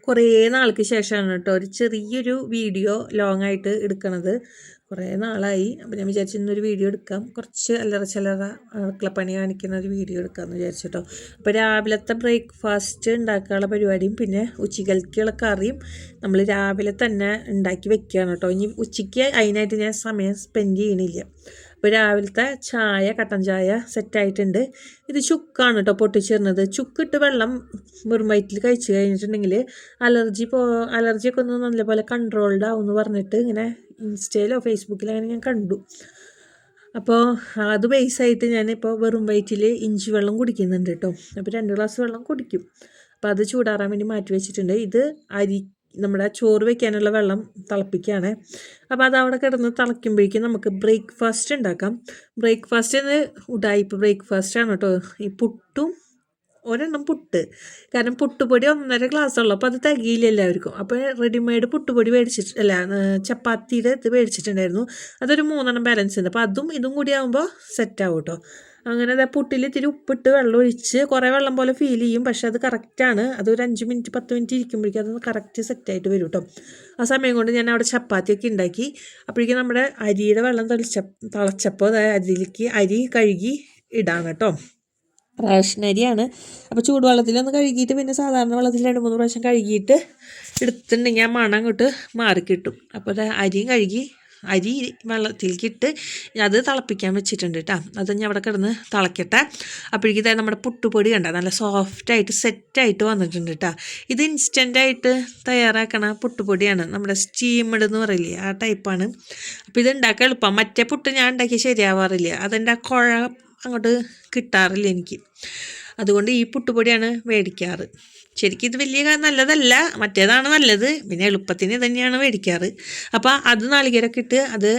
കുറേ നാൾക്ക് ശേഷമാണ് കേട്ടോ ഒരു ചെറിയൊരു വീഡിയോ ലോങ് ആയിട്ട് എടുക്കണത്. കുറേ നാളായി. അപ്പോൾ ഞാൻ വിചാരിച്ചു ഇന്നൊരു വീഡിയോ എടുക്കാം. കുറച്ച് അല്ലറ ചില്ലറ അടുക്കളപ്പണി കാണിക്കുന്ന ഒരു വീഡിയോ എടുക്കാമെന്ന് വിചാരിച്ചിട്ടോ. അപ്പോൾ രാവിലത്തെ ബ്രേക്ക്ഫാസ്റ്റ് ഉണ്ടാക്കാനുള്ള പരിപാടിയും പിന്നെ ഉച്ചക്കൽക്കുള്ള കറിയും നമ്മൾ രാവിലെ തന്നെ ഉണ്ടാക്കി വെക്കുകയാണ് കേട്ടോ. ഇനി ഉച്ചയ്ക്ക് അതിനായിട്ട് ഞാൻ സമയം സ്പെൻഡ് ചെയ്യണില്ല. അപ്പോൾ രാവിലത്തെ ചായ കട്ടൻ ചായ സെറ്റായിട്ടുണ്ട് ഇത് ചുക്കാണ് കേട്ടോ പൊട്ടിച്ചിരുന്നത് ചുക്കിട്ട് വെള്ളം വെറും കഴിച്ചു കഴിച്ച് കഴിഞ്ഞിട്ടുണ്ടെങ്കിൽ അലർജി പോ അലർജിയൊക്കെ ഒന്ന് നല്ലപോലെ കൺട്രോൾഡ് ആവും എന്ന് പറഞ്ഞിട്ട് ഇങ്ങനെ ഇൻസ്റ്റയിലോ ഫേസ്ബുക്കിലോ അങ്ങനെ ഞാൻ കണ്ടു. അപ്പോൾ അത് ബേസായിട്ട് ഞാനിപ്പോൾ വെറും വയറ്റിൽ ഇഞ്ചി വെള്ളം കുടിക്കുന്നുണ്ട് കേട്ടോ അപ്പോൾ രണ്ട് ഗ്ലാസ് വെള്ളം കുടിക്കും. അപ്പോൾ അത് ചൂടാറാൻ വേണ്ടി മാറ്റി വെച്ചിട്ടുണ്ട്. ഇത് അരി നമ്മുടെ ചോറ് വെക്കാനുള്ള വെള്ളം തിളപ്പിക്കുകയാണ് അപ്പോൾ അത് അവിടെ കിടന്ന് തിളയ്ക്കുമ്പോഴേക്കും നമുക്ക് ബ്രേക്ക്ഫാസ്റ്റ് ഉണ്ടാക്കാം. ബ്രേക്ക്ഫാസ്റ്റ് ഉടായ്പ ബ്രേക്ക്ഫാസ്റ്റ് ആണ് കേട്ടോ ഈ പുട്ടും ഒരെണ്ണം പുട്ട്. കാരണം പുട്ടുപൊടി ഒന്നര ഗ്ലാസ് ഉള്ളു അപ്പോൾ അത് തികയില്ല എല്ലാവർക്കും. അപ്പോൾ റെഡിമെയ്ഡ് പുട്ടുപൊടി മേടിച്ചിട്ട് അല്ല ചപ്പാത്തിയുടെ ഇത് മേടിച്ചിട്ടുണ്ടായിരുന്നു. അതൊരു മൂന്നെണ്ണം ബാലൻസ് ഉണ്ട്. അപ്പോൾ അതും ഇതും കൂടി ആകുമ്പോൾ സെറ്റ് ആവും കേട്ടോ അങ്ങനെ അതാ പുട്ടിൽ ഇത്തിരി ഉപ്പിട്ട് വെള്ളം ഒഴിച്ച് കുറേ വെള്ളം പോലെ ഫീൽ ചെയ്യും. പക്ഷെ അത് കറക്റ്റാണ് അതൊരു അഞ്ച് മിനിറ്റ് പത്ത് മിനിറ്റ് ഇരിക്കുമ്പോഴേക്കും അത് കറക്റ്റ് സെറ്റായിട്ട് വരും കേട്ടോ ആ സമയം കൊണ്ട് ഞാൻ അവിടെ ചപ്പാത്തിയൊക്കെ ഉണ്ടാക്കി. അപ്പോഴേക്കും നമ്മുടെ അരിയുടെ വെള്ളം തളിച്ച തിളച്ചപ്പോൾ അതിലേക്ക് അരി കഴുകി ഇടാം കേട്ടോ. റേഷൻ അരിയാണ്. അപ്പോൾ ചൂടുവെള്ളത്തിലൊന്ന് കഴുകിയിട്ട് പിന്നെ സാധാരണ വെള്ളത്തിൽ രണ്ട് മൂന്ന് പ്രാവശ്യം കഴുകിയിട്ട് എടുത്തിട്ടുണ്ടെങ്കിൽ ആ മണം അങ്ങോട്ട് മാറിക്കിട്ടും അപ്പോൾ അരിയും കഴുകി അരി വെള്ളത്തിൽ ഇട്ട് അത് തിളപ്പിക്കാൻ വെച്ചിട്ടുണ്ട് കേട്ടോ അത് ഞാൻ അവിടെ കിടന്ന് തിളക്കട്ടെ. അപ്പോഴേക്കും ഇതായത് നമ്മുടെ പുട്ടുപൊടി കണ്ട? നല്ല സോഫ്റ്റായിട്ട് സെറ്റായിട്ട് വന്നിട്ടുണ്ട് കേട്ടോ ഇത് ഇൻസ്റ്റന്റായിട്ട് തയ്യാറാക്കണ പുട്ടുപൊടിയാണ്. നമ്മുടെ സ്റ്റീമഡ് എന്ന് പറയില്ലേ ആ ടൈപ്പാണ് അപ്പോൾ ഇത് ഉണ്ടാക്കാൻ എളുപ്പം. മറ്റേ പുട്ട് ഞാൻ ഉണ്ടാക്കി ശരിയാവാറില്ല. അതിന്റെ ആ കുഴ അങ്ങോട്ട് കിട്ടാറില്ല എനിക്ക്. അതുകൊണ്ട് ഈ പുട്ടുപൊടിയാണ് മേടിക്കാറ്. ശരിക്കും ഇത് വലിയ നല്ലതല്ല മറ്റേതാണ് നല്ലത് പിന്നെ എളുപ്പത്തിന് തന്നെയാണ് മേടിക്കാറ്. അപ്പോൾ അത് നാളികേരൊക്കെ ഇട്ട് അത്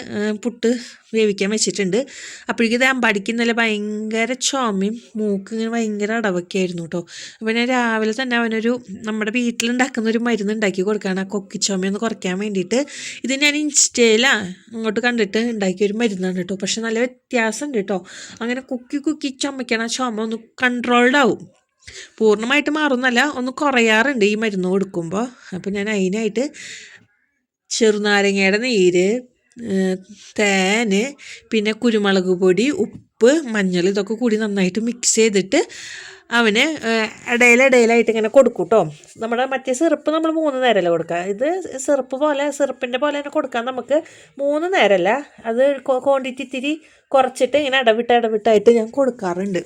പുട്ട് വേവിക്കാൻ വെച്ചിട്ടുണ്ട്. അപ്പോഴേക്കും ഇത് അമ്പാടിക്ക് ഭയങ്കര ചുമയും മൂക്ക് ഇങ്ങനെ ഭയങ്കര അടവൊക്കെ ആയിരുന്നു കേട്ടോ അപ്പോൾ ഞാൻ രാവിലെ തന്നെ അവനൊരു നമ്മുടെ വീട്ടിലുണ്ടാക്കുന്ന ഒരു മരുന്ന് ഉണ്ടാക്കി കൊടുക്കുകയാണ് ആ കൊക്കിച്ചുമയൊന്ന് കുറയ്ക്കാൻ വേണ്ടിയിട്ട്. ഇത് ഞാൻ ഇൻസ്റ്റയിലാണ് അങ്ങോട്ട് കണ്ടിട്ട് ഉണ്ടാക്കിയ ഒരു മരുന്നാണ് കേട്ടോ പക്ഷെ നല്ല വ്യത്യാസമുണ്ട് കേട്ടോ അങ്ങനെ കുക്കി കുക്കി ചുമയ്ക്കണ. ചുമ ഒന്ന് കൺട്രോൾഡ് ആവും. പൂർണമായിട്ട് മാറുന്നല്ല ഒന്ന് കുറയാറുണ്ട് ഈ മരുന്ന് കൊടുക്കുമ്പോൾ അപ്പോൾ ഞാൻ അതിനായിട്ട് ചെറുനാരങ്ങയുടെ നീര് തേന് പിന്നെ കുരുമുളക് പൊടി ഉപ്പ് മഞ്ഞൾ ഇതൊക്കെ കൂടി നന്നായിട്ട് മിക്സ് ചെയ്തിട്ട് അവന് ഇടയിലിടയിലായിട്ട് ഇങ്ങനെ കൊടുക്കും കേട്ടോ നമ്മുടെ മറ്റേ സിറപ്പ് നമ്മൾ മൂന്ന് നേരമല്ല കൊടുക്കുക ഇത് സിറപ്പ് പോലെ സിറപ്പിന്റെ പോലെ തന്നെ കൊടുക്കാൻ നമുക്ക്. മൂന്ന് നേരമല്ല അത് ക്വാണ്ടിറ്റി ഇത്തിരി കുറച്ചിട്ട് ഇങ്ങനെ ഇടവിട്ട് ഇടവിട്ടായിട്ട് ഞാൻ കൊടുക്കാറുണ്ട്.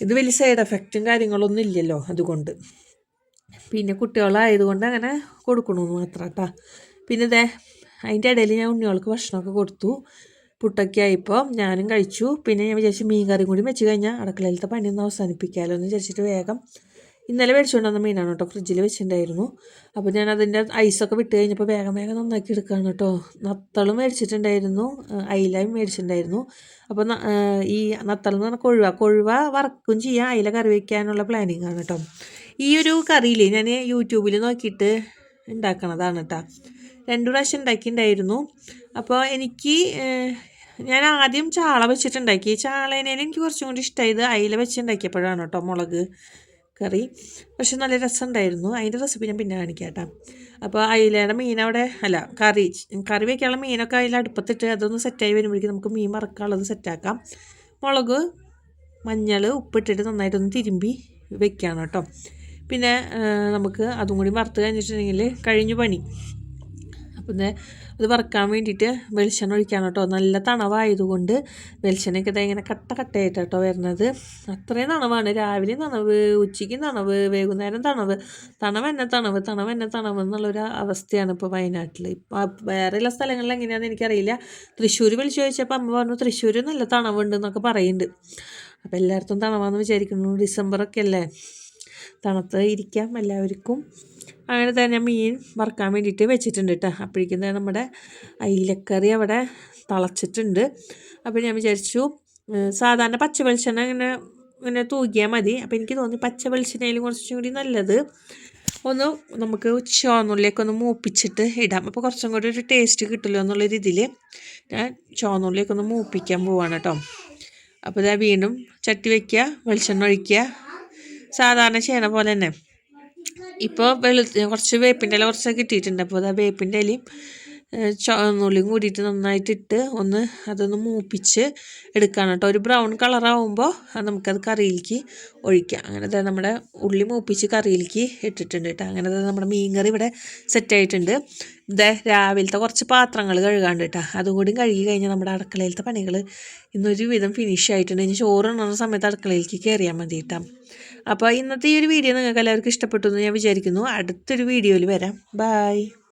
ഇത് വലിയ സൈഡ് എഫക്റ്റും കാര്യങ്ങളൊന്നും ഇല്ലല്ലോ അതുകൊണ്ട്. പിന്നെ കുട്ടികളായതുകൊണ്ട് അങ്ങനെ കൊടുക്കണമെന്ന് മാത്രം കേട്ടോ പിന്നെ ഇതേ അതിന്റെ ഇടയിൽ ഞാൻ ഉണ്ണികൾക്ക് ഭക്ഷണമൊക്കെ കൊടുത്തു. പുട്ടൊക്കെ ആയപ്പോൾ ഞാനും കഴിച്ചു. പിന്നെ ഞാൻ വിചാരിച്ചു മീൻ കറിയും കൂടി വെച്ച് കഴിഞ്ഞാൽ അടുക്കളയിലത്തെ പണിയൊന്ന് അവസാനിപ്പിക്കാമല്ലോ എന്ന് വിചാരിച്ചിട്ട് വേഗം ഇന്നലെ മേടിച്ചുകൊണ്ട് വന്ന മീനാണ് കേട്ടോ ഫ്രിഡ്ജിൽ വെച്ചിട്ടുണ്ടായിരുന്നു അപ്പോൾ ഞാൻ അതിന്റെ ഐസൊക്കെ വിട്ട് കഴിഞ്ഞപ്പോൾ വേഗം വേഗം നന്നാക്കി എടുക്കുകയാണ് കേട്ടോ. നത്തളും മേടിച്ചിട്ടുണ്ടായിരുന്നു അയിലയും മേടിച്ചിട്ടുണ്ടായിരുന്നു. അപ്പോൾ ഈ നത്തൾ എന്ന് പറഞ്ഞാൽ കൊഴുവ കൊഴുവ വറക്കും ചെയ്യാം അയില കറി വയ്ക്കാനുള്ള പ്ലാനിങ് ആണ് കേട്ടോ. ഈ ഒരു കറിയിൽ ഞാൻ യൂട്യൂബിൽ നോക്കിയിട്ട് ഉണ്ടാക്കണതാണ് കേട്ടോ രണ്ടു പ്രാവശ്യം ഉണ്ടാക്കിയിട്ടുണ്ടായിരുന്നു അപ്പോൾ എനിക്ക് ഞാൻ ആദ്യം ചാള വെച്ചിട്ടുണ്ടാക്കി. ചാളേനേലും എനിക്ക് കുറച്ചും കൂടി ഇഷ്ടമായത് അയില വെച്ചുണ്ടാക്കിയപ്പോഴാണ് കേട്ടോ മുളക്. കറി. പക്ഷെ നല്ല രസമുണ്ടായിരുന്നു. അതിന്റെ റെസിപ്പി ഞാൻ പിന്നെ കാണിക്കാം കേട്ടോ അപ്പോൾ അയിലയുടെ മീനവിടെ അല്ല കറി കറി വയ്ക്കാനുള്ള മീനൊക്കെ അതിൽ അടുപ്പത്തിട്ട് അതൊന്ന് സെറ്റായി വരുമ്പോഴേക്കും നമുക്ക് മീൻ മറക്കാനുള്ളത് സെറ്റാക്കാം മുളക് മഞ്ഞൾ ഉപ്പിട്ടിട്ട് നന്നായിട്ടൊന്ന് തിരുമ്പി വെക്കുകയാണ് കേട്ടോ. പിന്നെ നമുക്ക് അതും കൂടി വറുത്ത് കഴിഞ്ഞിട്ടുണ്ടെങ്കിൽ കഴിഞ്ഞു പണി. പിന്നെ അത് വറുക്കാൻ വേണ്ടിയിട്ട് വെളിച്ചെണ്ണ ഒഴിക്കാൻ കേട്ടോ. നല്ല തണവായതുകൊണ്ട് വെളിച്ചെണ്ണയൊക്കെ ഇതാ ഇങ്ങനെ കട്ട കട്ടയായിട്ട് കേട്ടോ വരുന്നത്. അത്രയും തണവാണ്. രാവിലെ തണവ് ഉച്ചയ്ക്ക് തണവ് വൈകുന്നേരം തണവ്. തണവ് എന്നെ തണവ് തണവ് എന്നെ തണവ് എന്നുള്ളൊരു അവസ്ഥയാണ് ഇപ്പോൾ വയനാട്ടിൽ ഇപ്പോൾ വേറെയുള്ള സ്ഥലങ്ങളിൽ എങ്ങനെയാണെന്ന് എനിക്കറിയില്ല. തൃശ്ശൂർ വിളിച്ചു ചോദിച്ചപ്പോൾ അമ്മ പറഞ്ഞു തൃശ്ശൂർ നല്ല തണവുണ്ട് എന്നൊക്കെ പറയുന്നുണ്ട്. അപ്പോൾ എല്ലായിടത്തും തണവാന്ന് വിചാരിക്കുന്നു. ഡിസംബറൊക്കെ അല്ലേ? തണുത്ത് ഇരിക്കാം എല്ലാവർക്കും. അങ്ങനെ തന്നെ മീൻ വറുക്കാൻ വേണ്ടിയിട്ട് വെച്ചിട്ടുണ്ട് കേട്ടോ അപ്പോഴേക്കും നമ്മുടെ അയിലക്കറി അവിടെ തിളച്ചിട്ടുണ്ട്. അപ്പോൾ ഞാൻ വിചാരിച്ചു സാധാരണ പച്ച വെളിച്ചെണ്ണ ഇങ്ങനെ ഇങ്ങനെ തൂക്കിയാൽ മതി. അപ്പോൾ എനിക്ക് തോന്നി പച്ച വെളിച്ചെണ്ണയിൽ കുറച്ചും കൂടി നല്ലത്. ഒന്ന് നമുക്ക് ചുവന്നുള്ളിയൊക്കെ ഒന്ന് മൂപ്പിച്ചിട്ട് ഇടാം. അപ്പോൾ കുറച്ചും കൂടി ഒരു ടേസ്റ്റ് കിട്ടുമല്ലോ എന്നുള്ള രീതിയിൽ ഞാൻ ചുവന്നുള്ളിയൊക്കെ ഒന്ന് മൂപ്പിക്കാൻ പോവാണ് കേട്ടോ അപ്പോൾ ഇതാ വീണ്ടും ചട്ടി വയ്ക്കുക വെളിച്ചെണ്ണ ഒഴിക്കുക. സാധാരണ ചെയ്യണ പോലെ തന്നെ. ഇപ്പോൾ വെളു കുറച്ച് വേപ്പിന്റെ ഇല കുറച്ച് കിട്ടിയിട്ടുണ്ട് അപ്പോൾ അത് വേപ്പിന്റെ ഇലയും ചുവന്നുള്ളിയും കൂടിയിട്ട് നന്നായിട്ടിട്ട് ഒന്ന് അതൊന്ന് മൂപ്പിച്ച് എടുക്കുകയാണ് കേട്ടോ. ഒരു ബ്രൗൺ കളറാവുമ്പോൾ നമുക്കത് കറിയിലേക്ക് ഒഴിക്കാം. അങ്ങനെ ദേ നമ്മുടെ ഉള്ളി മൂപ്പിച്ച് കറിയിലേക്ക് ഇട്ടിട്ടുണ്ട് കേട്ടോ. അങ്ങനെ ദേ നമ്മുടെ മീൻകറി ഇവിടെ സെറ്റായിട്ടുണ്ട് ഇതേ രാവിലത്തെ കുറച്ച് പാത്രങ്ങൾ കഴുകാണ്ട് കേട്ടോ. അതുകൂടി കഴുകി കഴിഞ്ഞാൽ നമ്മുടെ അടുക്കളയിലത്തെ പണികൾ ഇന്നൊരു വിധം ഫിനിഷ് ആയിട്ടുണ്ട്. ഇനി ചോറ് ഉണ്ടെന്ന സമയത്ത് അടുക്കളയിലേക്ക് കയറിയാൽ മതി കേട്ടോ. അപ്പോൾ ഇന്നത്തെ ഈ ഒരു വീഡിയോ നിങ്ങൾക്ക് എല്ലാവർക്കും ഇഷ്ടപ്പെട്ടു എന്ന് ഞാൻ വിചാരിക്കുന്നു. അടുത്തൊരു വീഡിയോയിൽ വരാം. ബായ്